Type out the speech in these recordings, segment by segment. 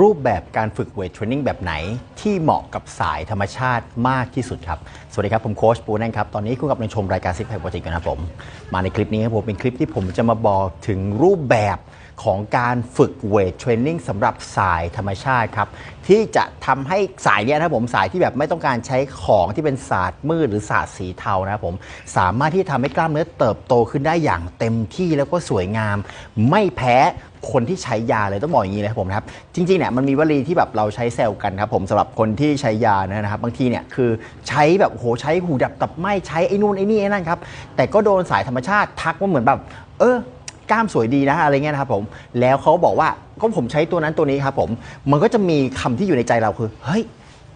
รูปแบบการฝึกเวทเทรนนิ่งแบบไหน ที่เหมาะกับสายธรรมชาติมากที่สุดครับ สวัสดีครับ ผมโค้ชปูนั่นครับ ตอนนี้คุณกำลังชมรายการซิกแพคโปรเจกต์นะครับผม มาในคลิปนี้ครับผม เป็นคลิปที่ผมจะมาบอกถึงรูปแบบของการฝึกเวทเทรนนิ่งสำหรับสายธรรมชาติครับ ที่จะทำให้สายเนี้ยนะครับผมสายที่แบบไม่ต้องการใช้ของที่เป็นศาสตร์มืดหรือศาสตร์สีเทานะครับผม สามารถที่ทำให้กล้ามเนื้อเติบโตขึ้นได้อย่างเต็มที่แล้วก็สวยงาม ไม่แพ้คนที่ใช้ยาเลยต้องบอกอย่างนี้เลยครับผมนะครับ จริงๆเนี่ยมันมีวลีที่แบบเราใช้แซวกันครับผมสำหรับคนที่ใช้ยานะครับ บางทีเนี่ยคือใช้แบบโหใช้หูดับตับไหมใช้ไอ้นู่นไอ้นี่ไอ้นั่นครับ แต่ก็โดนสายธรรมชาติทักว่าเหมือนแบบ เออกล้ามสวยดีนะอะไรเงี้ยนะครับผม แล้วเขาบอกว่าก็ผมใช้ตัวนั้นตัวนี้ครับผม มันก็จะมีคำที่อยู่ในใจเราคือ เฮ้ย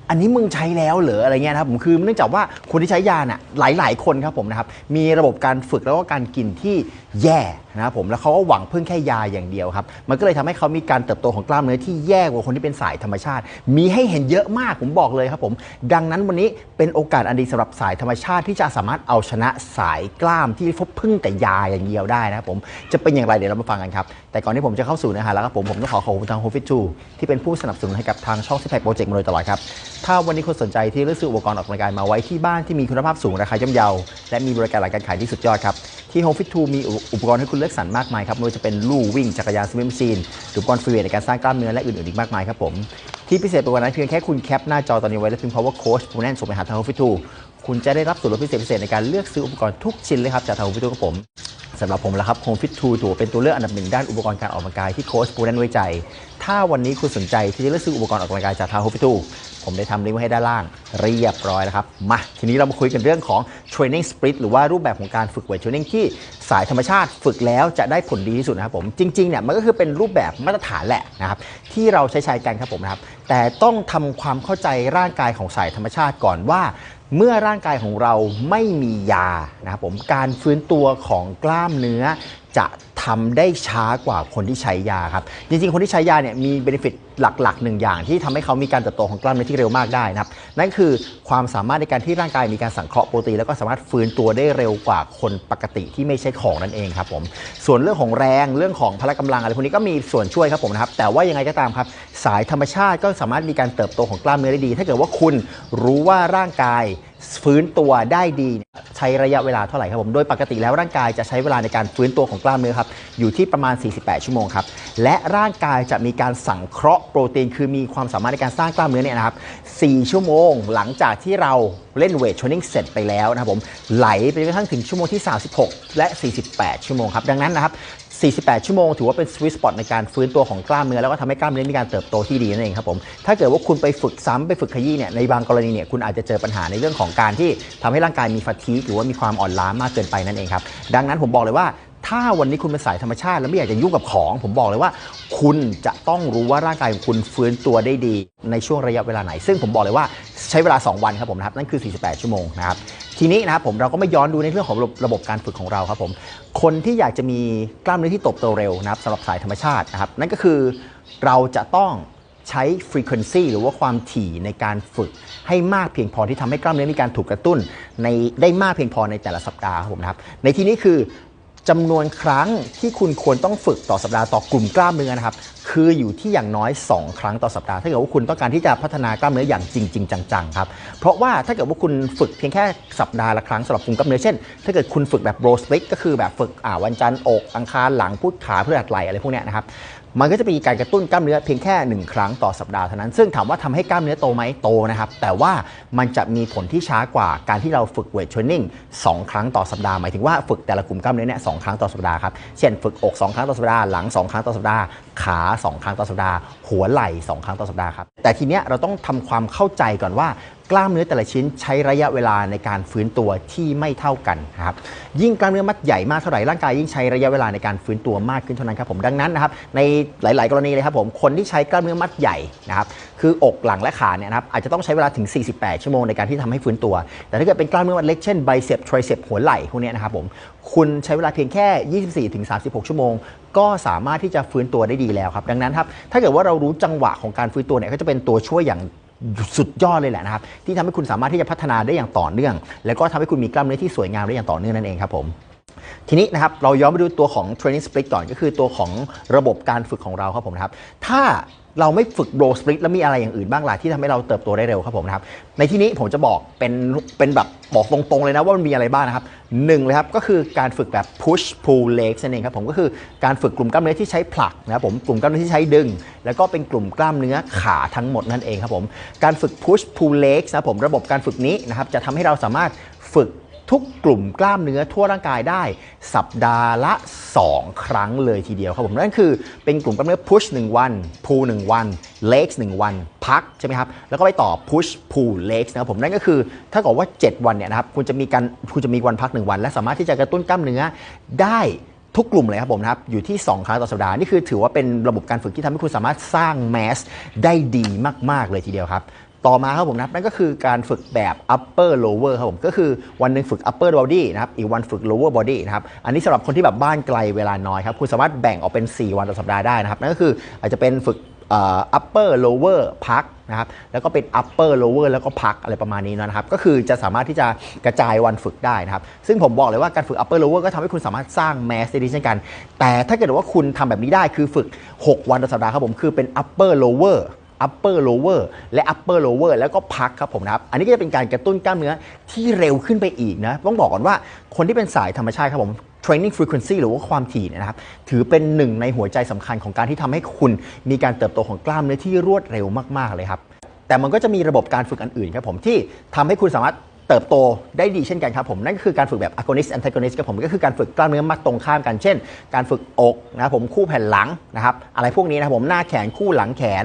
อันนี้มึงใช้แล้วเหรออะไรเงี้ยนะครับผมคือเนื่องจากว่าคนที่ใช้ยาน่ะหลาย ๆ คนครับผมนะครับมีระบบการฝึกแล้วก็การกินที่ แย่นะครับผมแล้วเขาก็หวังพึ่งแค่ยาอย่างเดียวครับ มันก็เลยทำให้เขามีการเติบโตของกล้ามเนื้อที่แย่กว่าคนที่เป็นสายธรรมชาติ มีให้เห็นเยอะมากผมบอกเลยครับผมดังนั้นวันนี้เป็นโอกาสอันดีสำหรับสายธรรมชาติที่จะสามารถเอาชนะสายกล้ามที่พบพึ่งแต่ยาอย่างเดียวได้นะครับผมจะเป็นอย่างไรเดี๋ยวเรามาฟังกันครับแต่ก่อนที่ผมจะเข้าสู่เนื้อหาแล้วครับผมผมต้องขอขอบคุณทาง h o f i t 2ที่เป็นผู้สนับสนุนให้กับทางช่องซิแพคโปรเจกต์มาโดยตลอดครับถ้าวันนี้คุณสนใจที่เลือกซื้ออุปกรณ์ออกกำลังกายมาไว้ที่บ้านที่มีคุณภาพสูงราคาย่อมเยาและมีบริการหลังการขายที่สุดยอดครับ ที่ Home Fit 2มีอุปกรณ์ให้คุณเลือกสรรมากมายครับไม่ว่าจะเป็นลู่วิ่งจักรยานสวิมซีนอุปกรณ์ฟรีเวทในการสร้างกล้ามเนื้อและอื่นๆอีกมากมายครับผมที่พิเศษไปกว่านั้นเพียงแค่คุณแคปหน้าจอตอนนี้ไว้แล้วพิมพ์ Power Coach ปูแน่นส่งไปหาทาง Home Fit 2คุณจะได้รับส่วนลดพิเศษพิเศษในการเลือกซื้ออุปกรณ์ทุกชิ้นเลยครับจากทาง Home Fit 2ครับผม สำหรับผมแล้วครับ Home Fit 2ถือว่าเป็นตัวเลือกอันดับหนึ่งด้านอุปกรณ์การออกกำลังกายที่โค้ชปูแน่นไว้ใจ ถ้าวันนี้คุณสนใจที่จะเลือกซื้ออุปกรณ์ออกกำลังกายจากทาง Home Fit 2ผมได้ทำลิงก์ไว้ให้ด้านล่างเรียบร้อยแล้วครับ มา ทีนี้เรามาคุยกันเรื่องของ Training Split หรือว่ารูปแบบของการฝึกเวทเทรนนิ่งที่สายธรรมชาติฝึกแล้วจะได้ผลดีที่สุดนะครับผมจริงๆเนี่ยมันก็คือเป็นรูปแบบมาตรฐานแหละนะครับที่เราใช้ใช้กันครับผมนะครับแต่ต้องทำความเข้าใจร่างกายของสายธรรมชาติก่อนว่า เมื่อร่างกายของเราไม่มียานะครับผมการฟื้นตัวของกล้ามเนื้อ จะทำได้ช้ากว่าคนที่ใช้ยาครับ จริงๆ คนที่ใช้ยาเนี่ยมีเบนฟิตหลักๆหนึ่งอย่างที่ทำให้เขามีการเติบโตของกล้ามเนื้อที่เร็วมากได้นะครับ นั่นคือความสามารถในการที่ร่างกายมีการสังเคราะห์โปรตีนแล้วก็สามารถฟื้นตัวได้เร็วกว่าคนปกติที่ไม่ใช่ของนั่นเองครับผมส่วนเรื่องของแรงเรื่องของพละกำลังอะไรพวกนี้ก็มีส่วนช่วยครับผมนะครับแต่ว่ายังไงก็ตามครับ สายธรรมชาติก็สามารถมีการเติบโตของกล้ามเนื้อได้ดี ถ้าเกิดว่าคุณรู้ว่าร่างกาย ฟื้นตัวได้ดีใช้ระยะเวลาเท่าไหร่ครับผม โดยปกติแล้วร่างกายจะใช้เวลาในการฟื้นตัวของกล้ามเนื้อครับ อยู่ที่ประมาณ 48 ชั่วโมงครับ และร่างกายจะมีการสังเคราะห์โปรตีน คือมีความสามารถในการสร้างกล้ามเนื้อเนี่ยนะครับ 4 ชั่วโมง หลังจากที่เราเล่นเวทเทรนนิ่งเสร็จไปแล้วนะครับผม ไหลไปจนกระทั่งถึงชั่วโมงที่ 36 และ 48 ชั่วโมงครับ ดังนั้นนะครับ 48 ชั่วโมง ถือว่าเป็นสวิตสปอตในการฟื้นตัวของกล้ามเนื้อแล้วก็ทำให้กล้ามเนื้อมีการเติบโตที่ดีนั่นเองครับผมถ้าเกิดว่าคุณไปฝึกซ้ำไปฝึกขยี้เนี่ยในบางกรณีเนี่ยคุณอาจจะเจอปัญหาในเรื่องของการที่ทำให้ร่างกายมีฟาทีหรือว่ามีความอ่อนล้ามากเกินไปนั่นเองครับดังนั้นผมบอกเลยว่า ถ้าวันนี้คุณเป็นสายธรรมชาติแล้วไม่อยากจะยุ่งกับของ ผมบอกเลยว่า คุณจะต้องรู้ว่าร่างกายของคุณฟื้นตัวได้ดีในช่วงระยะเวลาไหน ซึ่งผมบอกเลยว่าใช้เวลา 2 วันครับผมนะครับนั่นคือ 48 ชั่วโมงนะครับ ทีนี้นะครับผมเราก็ไม่ย้อนดูในเรื่องของระบบระบบการฝึกของเราครับผมคนที่อยากจะมีกล้ามเนื้อที่โตบโตเร็วนะครับสำหรับสายธรรมชาตินะครับนั่นก็คือเราจะต้องใช้ frequency หรือว่าความถี่ในการฝึกให้มากเพียงพอที่ทำให้กล้ามเนื้อมีการถูกกระตุ้นในได้มากเพียงพอในแต่ละสัปดาห์ครับผมนะครับในที่นี้คือ จำนวนครั้งที่คุณควรต้องฝึกต่อสัปดาห์ต่อกลุ่มกล้ามเนื้อนะครับ คืออยู่ที่อย่างน้อย 2 ครั้งต่อสัปดาห์ ถ้าเกิดว่าคุณต้องการที่จะพัฒนากล้ามเนื้ออย่างจริงจริงจังๆครับ เพราะว่าถ้าเกิดว่าคุณฝึกเพียงแค่สัปดาห์ละครั้งสำหรับกลุ่มกล้ามเนื้อเช่น ถ้าเกิดคุณฝึกแบบโรสติกก็คือแบบฝึกอ่าวันจันทร์อกอังคารหลังพุธขาเพื่อหัดไหลอะไรพวกเนี้ยนะครับ มันก็จะมีการกระตุ้นกล้ามเนื้อเพียงแค่ 1 ครั้งต่อสัปดาห์เท่านั้น ซึ่งถามว่าทำให้กล้ามเนื้อโตไหมโตนะครับ แต่ว่ามันจะมีผลที่ช้ากว่าการที่เราฝึกเวทเทรนนิ่ง2ครั้งต่อสัปดาห์ หมายถึงว่าฝึกแต่ละกลุ่มกล้ามเนื้อเนี่ยสครั้งต่อสัปดาห์ครับ เช่นฝึกอก2ครั้งต่อสัปดาห์ หลัง 2 ครั้งต่อสัปดาห์ ขา 2 ครั้งต่อสัปดาห์ หัวไหล่ 2 ครั้งต่อสัปดาห์ครับ แต่ทีเนี้ยเราต้องทำความเข้าใจก่อนว่า กล้ามเนื้อแต่ละชิ้นใช้ระยะเวลาในการฟื้นตัวที่ไม่เท่ากันครับยิ่งกล้ามเนื้อมัดใหญ่มากเท่าไหร่ร่างกายยิ่งใช้ระยะเวลาในการฟื้นตัวมากขึ้นเท่านั้นครับผมดังนั้นนะครับในหลาย ๆ กรณีเลยครับผมคนที่ใช้กล้ามเนื้อมัดใหญ่นะครับคือ อกหลังและขาเนี่ยนะครับอาจจะต้องใช้เวลาถึง 48 ชั่วโมงในการที่ทำให้ฟื้นตัว แต่ถ้าเกิดเป็นกล้ามเนื้อมัดเล็กเช่นไบเซปทริเซปหัวไหล่พวกนี้นะครับผมคุณใช้เวลาเพียงแค่ 24-36 ชั่วโมง ก็สามารถที่จะฟื้นตัวได้ดีแล้วครับดังนั้นครับถ้าเกิดว่าเรารู้จังหวะของการฟื้นตัวเนี่ยก็จะเป็นตัวช่วยอย่าง สุดยอดเลยแหละนะครับที่ทำให้คุณสามารถที่จะพัฒนาได้อย่างต่อเนื่อง แล้วก็ทำให้คุณมีกล้ามเนื้อที่สวยงามได้อย่างต่อเนื่องนั่นเองครับผม ทีนี้นะครับเราย้อนไปดูตัวของ training split ก่อนก็คือตัวของระบบการฝึกของเราครับผมนะครับ ถ้าเราไม่ฝึก row split แล้วมีอะไรอย่างอื่นบ้างล่ะที่ทำให้เราเติบโตได้เร็วครับผมนะครับ ในที่นี้ผมจะบอกเป็นเป็นแบบบอกตรงๆเลยนะว่ามันมีอะไรบ้างนะครับหนึ่งเลยครับก็คือการฝึกแบบ push pull legs นั่นเองครับผมก็คือการฝึกกลุ่มกล้ามเนื้อที่ใช้ผลักนะครับผมกลุ่มกล้ามเนื้อที่ใช้ดึง แล้วก็เป็นกลุ่มกล้ามเนื้อขาทั้งหมดนั่นเองครับผมการฝึก push pull legs นะครับผมระบบการฝึกนี้นะครับจะทำให้เราสามารถฝึก ทุกกลุ่มกล้ามเนื้อทั่วร่างกายได้ สัปดาห์ละ 2 ครั้งเลยทีเดียวครับผมนั่นคือเป็นกลุ่มกล้ามเนื้อ push 1 วัน pull 1 วัน legs 1 วัน พักใช่ไหมครับ แล้วก็ไปต่อ push pull legs นะครับผมนั่นก็คือถ้าเกิดว่า 7 วันเนี่ยนะครับคุณจะมีการคุณจะมีวันพัก 1 วัน และสามารถที่จะกระตุ้นกล้ามเนื้อได้ทุกกลุ่มเลยครับผมนะครับ อยู่ที่ 2 ครั้งต่อสัปดาห์ นี่คือถือว่าเป็นระบบการฝึกที่ทำให้คุณสามารถสร้างแมสได้ดีมาก ๆ เลยทีเดียวครับ ต่อมาครับผมนะครับนั่นก็คือการฝึกแบบ upper lower ครับผมก็คือวันหนึ่งฝึก upper body นะครับอีกวันฝึก lower body นะครับอันนี้สำหรับคนที่แบบบ้านไกลเวลาน้อยครับคุณสามารถแบ่งออกเป็น 4 วันต่อสัปดาห์ได้นะครับนั่นก็คืออาจจะเป็นฝึก upper lower พักนะครับแล้วก็เป็น upper lower แล้วก็พักอะไรประมาณนี้นะครับ ก็คือจะสามารถที่จะกระจายวันฝึกได้นะครับ ซึ่งผมบอกเลยว่าการฝึก upper lower ก็ทำให้คุณสามารถสร้าง mass ได้ดีเช่นกัน แต่ถ้าเกิดว่าคุณทำแบบนี้ได้คือฝึก 6 วันต่อสัปดาห์ครับผมคือเป็น upper lower upper lower และ upper lower แล้วก็พักครับผมนะครับ อันนี้ก็จะเป็นการกระตุ้นกล้ามเนื้อที่เร็วขึ้นไปอีกนะ ต้องบอกก่อนว่าคนที่เป็นสายธรรมชาติครับผม training frequency หรือว่าความถี่นะครับ ถือเป็นหนึ่งในหัวใจสำคัญของการที่ทำให้คุณมีการเติบโตของกล้ามเนื้อที่รวดเร็วมากๆเลยครับ แต่มันก็จะมีระบบการฝึกอันอื่นครับผมที่ทำให้คุณสามารถเติบโตได้ดีเช่นกันครับผม นั่นก็คือการฝึกแบบ agonist antagonist ครับผมก็คือการฝึกกล้ามเนื้อมัดตรงข้ามกันเช่น การฝึกอกนะครับผมคู่แผ่นหลังนะครับอะไรพวกนี้นะครับผมหน้าแขนคู่หลังแขน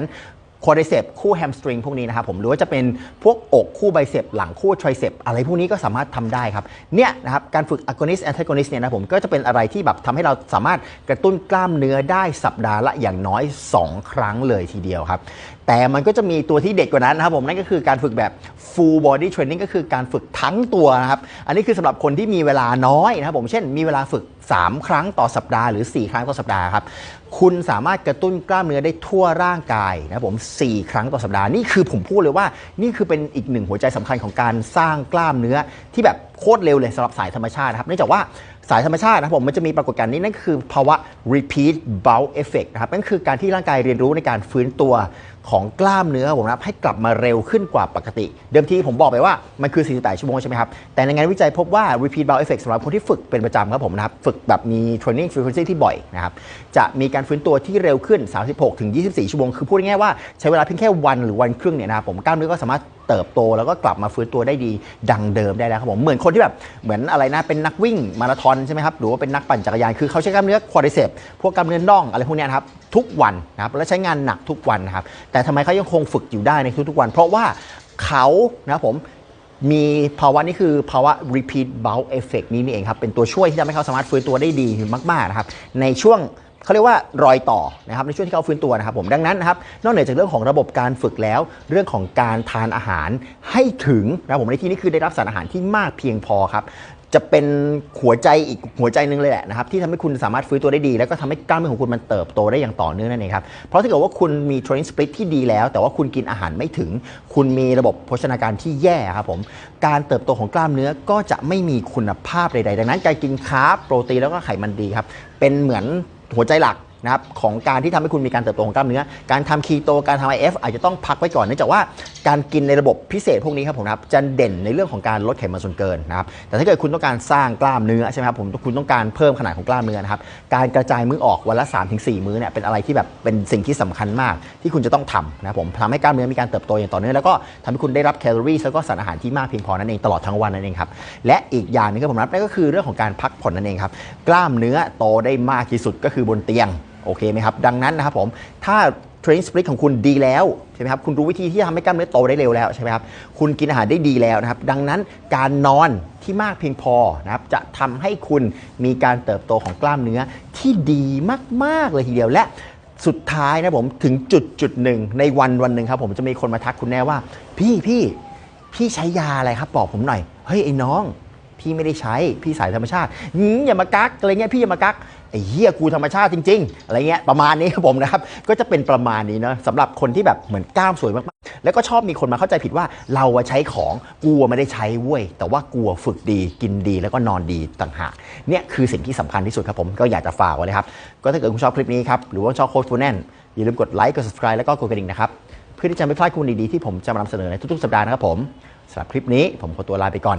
ควอดริเซปคู่แฮมสตริงพวกนี้นะครับผมหรือว่าจะเป็นพวกอกคู่ไบเซปหลังคู่ไทรเซปอะไรพวกนี้ก็สามารถทำได้ครับเนี่ยนะครับการฝึกอะโกนิสแอนทโกนิสเนี่ยนะผมก็จะเป็นอะไรที่แบบทำให้เราสามารถกระตุ้นกล้ามเนื้อได้สัปดาห์ละอย่างน้อย 2 ครั้งเลยทีเดียวครับ แต่มันก็จะมีตัวที่เด็ดกว่านั้นนะครับผมนั่นก็คือการฝึกแบบ full body training ก็คือการฝึกทั้งตัวนะครับ อันนี้คือสำหรับคนที่มีเวลาน้อยนะครับผมเช่นมีเวลาฝึก 3 ครั้งต่อสัปดาห์หรือ 4 ครั้งต่อสัปดาห์ครับคุณสามารถกระตุ้นกล้ามเนื้อได้ทั่วร่างกายนะครับผม 4 ครั้งต่อสัปดาห์นี่คือผมพูดเลยว่า นี่คือเป็นอีกหนึ่งหัวใจสำคัญของการสร้างกล้ามเนื้อที่แบบโคตรเร็วเลยสำหรับสายธรรมชาตินะครับเนื่องจากว่าสายธรรมชาตินะครับผมมันจะมีปรากฏการณ์นี้นั่นคือภาวะ repeat bout effect นะครับนั่นคือการที่ร่างกายเรียนรู้ในการฟื้นตัว ของกล้ามเนื้อผมนะครับให้กลับมาเร็วขึ้นกว่าปกติ เดิมทีผมบอกไปว่า มันคือ 48 ชั่วโมงใช่ไหมครับ แต่ในงานวิจัยพบว่า repeat bout effect สำหรับคนที่ฝึกเป็นประจำครับผมนะครับ ฝึกแบบมี training frequency ที่บ่อยนะครับ จะมีการฟื้นตัวที่เร็วขึ้น 36 ถึง 24 ชั่วโมง คือพูดง่ายๆว่าใช้เวลาเพียงแค่วันหรือวันครึ่งเนี่ยนะครับผมกล้ามเนื้อก็สามารถเติบโตแล้วก็กลับมาฟื้นตัวได้ดีดังเดิมได้แล้วครับผมเหมือนคนที่แบบเหมือนอะไรนะเป็นนักวิ่งมาราธอนใช่ไหมครับหรือว่าเป็นนักปั่นจักรยานคือเขาใช้กล้ามเนื้อควอดริเซปพวกกล้ามเนื้อน่องอะไรพวกนี้นครับทุกวันนะครับและใช้งานหนักทุกวันนะครับแต่ทำไมเขายังคงฝึกอยู่ได้ในทุกๆวัน เพราะว่าเขานะครับผมมีภาวะนี้คือภาวะ repeat bout effect นี้นี่เองครับเป็นตัวช่วยที่ทำให้เขาสามารถฟื้นตัวได้ดีมากๆนะครับในช่วง เขาเรียกว่ารอยต่อนะครับในช่วงที่เขาฟื้นตัวนะครับผมดังนั้นนะครับนอกเหนือจากเรื่องของระบบการฝึกแล้ว เรื่องของการทานอาหารให้ถึงนะครับผมในที่นี้คือได้รับสารอาหารที่มากเพียงพอครับจะเป็นหัวใจอีกหัวใจหนึ่งเลยแหละนะครับที่ทำให้คุณสามารถฟื้นตัวได้ดี แล้วก็ทำให้กล้ามเนื้อของคุณมันเติบโตได้อย่างต่อเนื่องนั่นเองครับเพราะถ้าเกิดว่าคุณมี training split ที่ดีแล้ว แต่ว่าคุณกินอาหารไม่ถึง คุณมีระบบโภชนาการที่แย่ครับผมการเติบโตของกล้ามเนื้อก็จะไม่มีคุณภาพใดๆ ดังนั้นการกินคาร์บโปรตีนแล้วก็ไขมันดีครับเป็นเหมือน หัวใจหลัก นะครับของการที่ทำให้คุณมีการเติบโตของกล้ามเนื้อ การทำคีโต การทำ IF อฟอาจจะต้องพักไว้ก่อนเนื่องจากว่าการกินในระบบพิเศษพวกนี้ครับผมนะครับจะเด่นในเรื่องของการลดไขมันส่วนเกินนะครับแต่ถ้าเกิดคุณต้องการสร้างกล้ามเนื้อใช่ไหมครับผมคุณต้องการเพิ่มขนาดของกล้ามเนื้อนะครับการกระจายมื้อออกวันละ 3-4 มื้อเนี่ยเป็นอะไรที่แบบเป็นสิ่งที่สำคัญมาก ที่คุณจะต้องทำนะผมทำให้กล้ามเนื้อมีการเติบโตอย่างต่อเนื่องแล้วก็ทำให้คุณได้รับแคลอรี่แล้วก็สารอาหารที่มากเพียงพอนั่นเองตลอดทั้งวันนั่นเองครับและอีกอย่างนึงครับผมนับนั่นก็คือเรื่องของการพักผ่อนนั่นเองครับกล้ามเนื้อโตได้มากที่สุดก็คือบนเตียง โอเคไหมครับ ดังนั้นนะครับผม ถ้า training split ของคุณดีแล้วใช่ไหมครับ คุณรู้วิธีที่จะทำให้กล้ามเนื้อโตได้เร็วแล้วใช่ไหมครับ คุณกินอาหารได้ดีแล้วนะครับ ดังนั้นการนอนที่มากเพียงพอนะครับ จะทำให้คุณมีการเติบโตของกล้ามเนื้อที่ดีมาก ๆ เลยทีเดียว และสุดท้ายนะผมถึงจุดจุดหนึ่งในวันวันหนึ่งครับผมจะมีคนมาทักคุณแน่ว่า พี่พี่พี่ใช้ยาอะไรครับบอกผมหน่อย เฮ้ยไอ้น้อง พี่ไม่ได้ใช้ พี่สายธรรมชาติหืมอย่ามากักอะไรเงี้ยพี่อย่ามากักไอ้เหี้ยกูธรรมชาติจริง ๆ อะไรเงี้ยประมาณนี้ครับผมนะครับ ก็จะเป็นประมาณนี้เนาะสำหรับคนที่แบบเหมือนกล้ามสวยมากๆ แล้วก็ชอบมีคนมาเข้าใจผิดว่าเราใช้ของกูอะไม่ได้ใช้เว้ยแต่ว่ากูอะฝึกดีกินดีแล้วก็นอนดีต่างหากเนี่ยคือสิ่งที่สำคัญที่สุดครับผมก็อยากจะฝากไว้นะครับก็ถ้าเกิดคุณชอบคลิปนี้ครับหรือว่าชอบโค้ชฟูแนนอย่าลืมกดไลค์กด subscribe แล้วก็กดกระดิ่งนะครับเพื่อที่จะไม่พลาดข้อมูลดีๆที่ผมจะมานำเสนอในทุกๆสัปดาห์นะครับผมสำหรับคลิปนี้ผมขอตัวลาไปก่อน